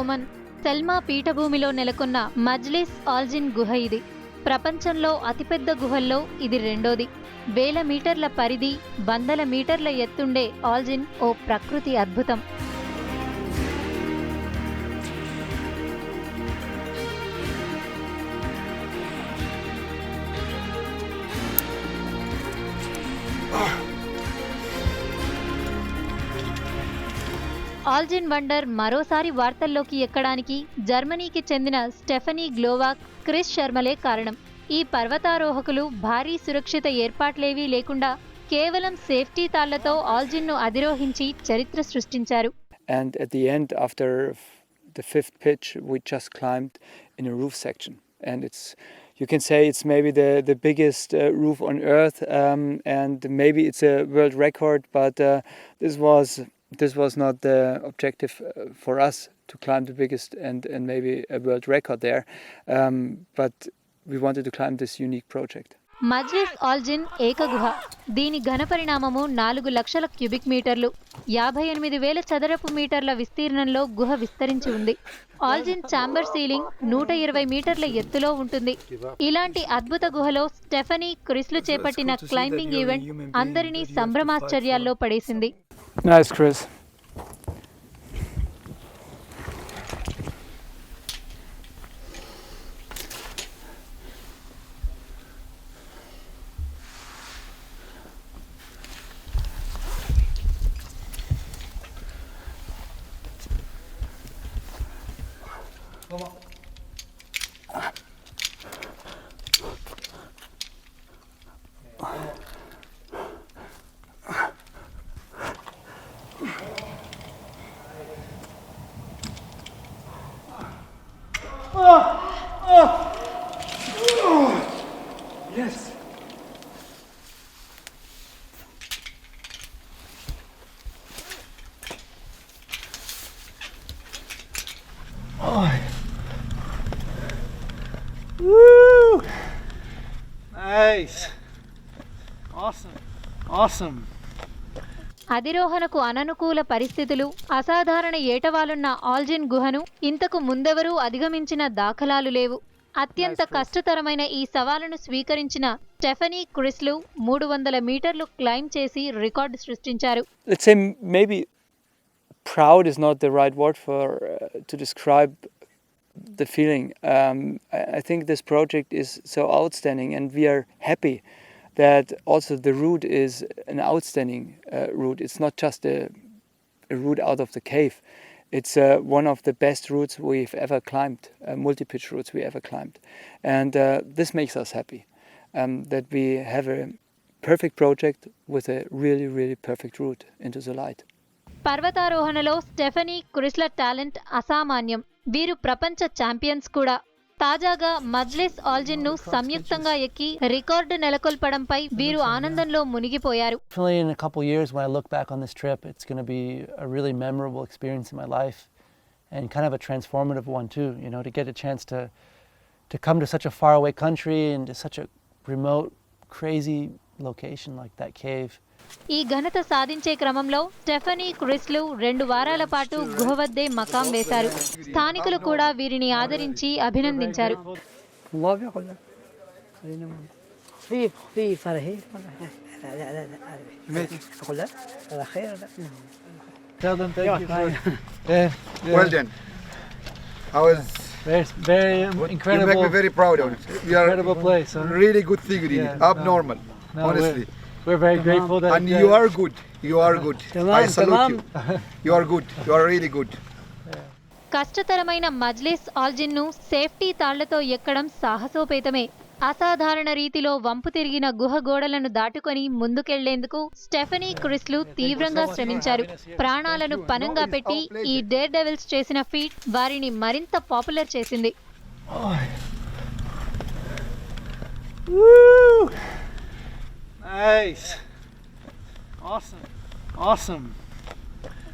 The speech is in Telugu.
ఒమన్ సెల్మా పీఠభూమిలో నెలకొన్న మజ్లిస్ ఆల్జిన్ గుహ ఇది. ప్రపంచంలో అతిపెద్ద గుహల్లో ఇది రెండోది. వేల మీటర్ల పరిధి వందల మీటర్ల ఎత్తుండే ఆల్జిన్ ఓ ప్రకృతి అద్భుతం. ఆల్జిన్ వండర్ మరోసారి వార్తల్లోకి ఎక్కడానికి జర్మనీకి చెందిన స్టెఫనీ గ్లోవాక్ క్రిస్ శర్మలే కారణం. ఈ పర్వతారోహకులు భారీ సురక్షిత ఏర్పాట్లేవీ లేకుండా కేవలం సేఫ్టీ తాళ్ళతో ఆల్జిన్ను అధిరోహించి చరిత్ర సృష్టించారు. You can say it's maybe the, the biggest uh, roof on earth, um, and maybe it's a world record, but uh, this was this was not the objective uh, for us to climb the biggest and, and maybe a world record there. Um, but we wanted to climb this unique project. మజ్లిస్ ఆల్జిన్ ఏకగుహ. దీని ఘనపరిణామము నాలుగు లక్షల క్యూబిక్ మీటర్లు. యాభై ఎనిమిది వేల చదరపు మీటర్ల విస్తీర్ణంలో గుహ విస్తరించి ఉంది. ఆల్జిన్ ఛాంబర్ సీలింగ్ నూట ఇరవై మీటర్ల ఎత్తులో ఉంటుంది. ఇలాంటి అద్భుత గుహలో స్టెఫనీ క్రిస్లు చేపట్టిన క్లైంబింగ్ ఈవెంట్ అందరినీ సంభ్రమాశ్చర్యాల్లో పడేసింది. 잠깐만. 네, 네. 아! 아! 아. Nice. Awesome. Awesome. అధిరోహణకు అననుకూల పరిస్థితులు అసాధారణ ఏటవాలున్న ఆల్జిన్ గుహను ఇంతకు ముందెవరూ అధిగమించిన దాఖలాలు లేవు అత్యంత కష్టతరమైన ఈ సవాలును స్వీకరించిన స్టెఫనీ క్రిస్లు మూడు వందల మీటర్లు క్లైమ్ చేసి రికార్డు సృష్టించారు let's say maybe proud is not the right word for uh, to describe the feeling. Um, I, I think this project is so outstanding, and we are happy that also the route is an outstanding uh, route. It's not just a, a route out of the cave. It's uh, one of the best routes we've ever climbed, uh, multi-pitch routes we ever climbed, and uh, this makes us happy um, that we have a perfect project with a really, really perfect route into the light. పర్వతారోహణలో స్టెఫనీ క్రిస్ల టాలెంట్ అసామాన్యం వీరు ప్రపంచ ఛాంపియన్స్ కూడా తాజాగా మజ్లిస్ ఆల్జిన్ ను సంయుక్తంగా ఎక్కి రికార్డు నెలకొల్పడంపై వీరు ఆనందంలో మునిగిపోయారు Definitely in a couple years when I look back on this trip, it's going to be a really memorable experience in my life and kind of a transformative one too, you know, to get a chance to to come to such a faraway country and to such a remote, crazy location like that cave. ఈ ఘనత సాధించే క్రమంలో స్టెఫనీ క్రిస్లు రెండు వారాల పాటు గుహ వద్దే మకాం వేశారు స్థానికులు కూడా వీరిని ఆదరించి అభినందించారు Well done. I was very, very incredible. You make me very proud of it. You are incredible place. Huh? Really good figure in yeah, it. Abnormal. No. No, honestly. We're, we're very grateful that. And you are good. You are good. I salute you. You are good. You are really good. కష్టతరమైన మజ్లిస్ ఆల్జిన్ను సేఫ్టీ తాళ్ళతో ఎక్కడం సాహసోపేతమే అసాధారణ రీతిలో వంపు తిరిగిన గుహ గోడలను దాటుకొని ముందుకెళ్ళేందుకు స్టెఫనీ క్రిస్లు తీవ్రంగా శ్రమించారు ప్రాణాలను పనంగా పెట్టి ఈ డేర్ డెవిల్స్ చేసిన ఫీట్ వారిని మరింత పాపులర్ చేసింది Nice. Awesome. Awesome.